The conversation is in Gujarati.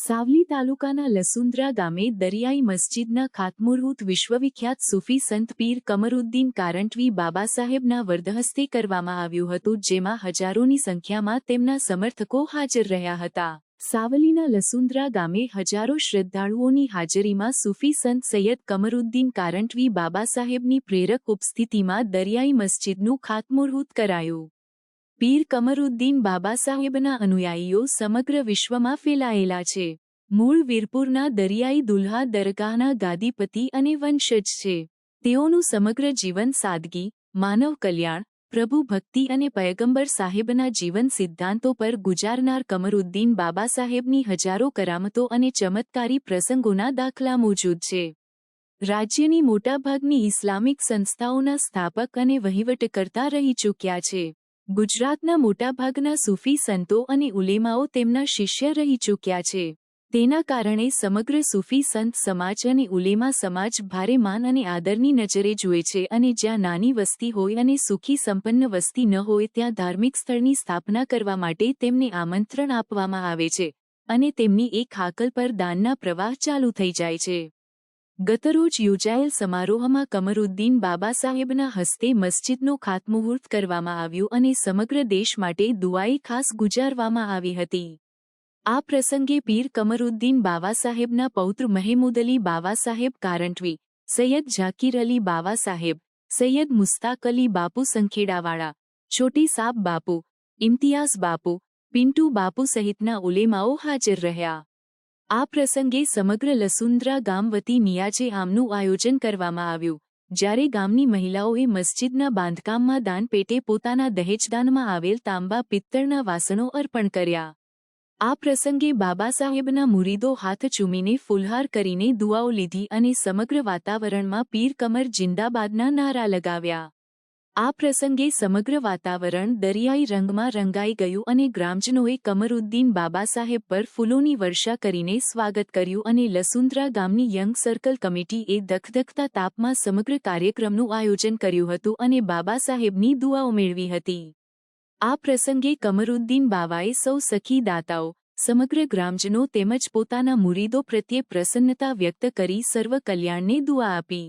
સાવલી તાલુકાના લસુંદ્રા ગામે દરિયાઈ મસ્જિદના ખાતમુહૂર્ત વિશ્વવિખ્યાત સૂફી સંત પીર કમરુદ્દીન કારંટવી બાબા સાહેબના વરદહસ્તે કરવામાં આવ્યું હતું, જેમાં હજારોની સંખ્યામાં તેમના સમર્થકો હાજર રહ્યા હતા. સાવલીના લસુંદ્રા ગામે હજારો શ્રદ્ધાળુઓની હાજરીમાં સૂફી સંત સૈયદ કમરુદ્દીન કારંટવી બાબા સાહેબની પ્રેરક ઉપસ્થિતિમાં દરિયાઈ મસ્જિદનું ખાતમુહૂર્ત કરાયું. પીર કમરુદ્દીન બાબા સાહેબના અનુયાયીઓ સમગ્ર વિશ્વમાં ફેલાયેલા છે. મૂળ વીરપુરના દરિયાઈ દુલ્હા દરગાહના ગાદીપતિ અને વંશજ છે. તેઓનું સમગ્ર જીવન સાદગી, માનવ કલ્યાણ, પ્રભુ ભક્તિ અને પયગંબર સાહેબના જીવન સિદ્ધાંતો પર ગુજારનાર કમરુદ્દીન બાબા સાહેબની હજારો કરામતો અને ચમત્કારી પ્રસંગોના દાખલા મોજૂદ છે. રાજ્યની મોટાભાગની ઇસ્લામિક સંસ્થાઓના સ્થાપક અને વહીવટકર્તા રહી ચૂક્યા છે. ગુજરાતના મોટાભાગના સૂફી સંતો અને ઉલેમાઓ તેમના શિષ્ય રહી ચૂક્યા છે. તેના કારણે સમગ્ર સૂફી સંત સમાજ અને ઉલેમા સમાજ ભારે માન અને આદરની નજરે જુએ છે અને જ્યાં નાની વસ્તી હોય અને સુખી સંપન્ન વસ્તી ન હોય ત્યાં ધાર્મિક સ્થળની સ્થાપના કરવા માટે તેમને આમંત્રણ આપવામાં આવે છે અને તેમની એક હાકલ પર દાનના પ્રવાહ ચાલુ થઈ જાય છે. ગતરોજ યોજાયેલ સમારોહમાં કમરુદ્દીન બાબા સાહેબના હસ્તે મસ્જિદનો ખાતમુહૂર્ત કરવામાં આવ્યું અને સમગ્ર દેશ માટે દુઆઈ ખાસ ગુજારવામાં આવી હતી. આ પ્રસંગે પીર કમરુદ્દીન બાવા સાહેબના પૌત્ર મહેમૂદ અલી બાવા સાહેબ કારંટવી સૈયદ ઝાકીર અલી બાવા સાહેબ, સૈયદ મુસ્તાક અલી બાપુ સંખેડાવાળા, છોટી સાબ બાપુ, ઇમ્તિયાઝ બાપુ, પિન્ટુ બાપુ સહિતના ઉલેમાઓ હાજર રહ્યા. આ પ્રસંગે સમગ્ર લસુંદ્રા ગામ વતી નિયાજે આમનું આયોજન કરવામાં આવ્યું, જ્યારે ગામની મહિલાઓએ મસ્જિદના બાંધકામમાં દાન પેટે પોતાના દહેજદાનમાં આવેલ તાંબા પિત્તળના વાસણો અર્પણ કર્યા. આ પ્રસંગે બાબા સાહેબના મુરીદો હાથ ચૂમીને ફુલહાર કરીને દુઆઓ લીધી અને સમગ્ર વાતાવરણમાં પીર કમર જિંદાબાદના નારા લગાવ્યા. આ પ્રસંગે સમગ્ર વાતાવરણ દરિયાઈ રંગમાં રંગાઈ ગયું અને ગ્રામજનોએ કમરુદ્દીન બાબા સાહેબ પર ફૂલોની વર્ષા કરીને સ્વાગત કર્યું અને લસુંદ્રા ગામની યંગ સર્કલ કમિટીએ ધખધખતા તાપમાં સમગ્ર કાર્યક્રમનું આયોજન કર્યું હતું અને બાબા સાહેબની દુઆઓ મેળવી હતી. આ પ્રસંગે કમરુદ્દીન બાવાએ સૌ સખી દાતાઓ, સમગ્ર ગ્રામજનો તેમજ પોતાના મુરીદો પ્રત્યે પ્રસન્નતા વ્યક્ત કરી સર્વ કલ્યાણને દુઆ આપી.